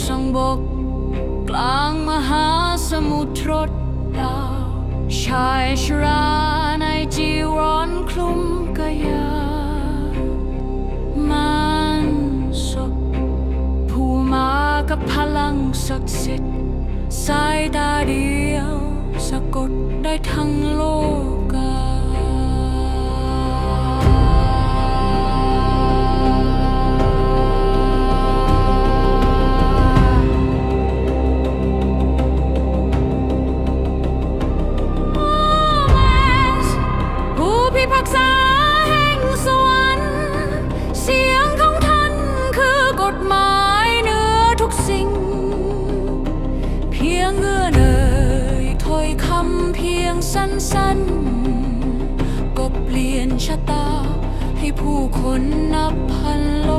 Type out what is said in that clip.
สังบก กลางมหาสมุทรดดาวชายชราในจีวรคลุมกายามันศพผู้มากับพลังศักดิ์สิทธิ์สายตาเดียว สะกดได้ทั้งโลก เพียงสั้นๆ ก็เปลี่ยนชะตา ให้ผู้คนนับพันล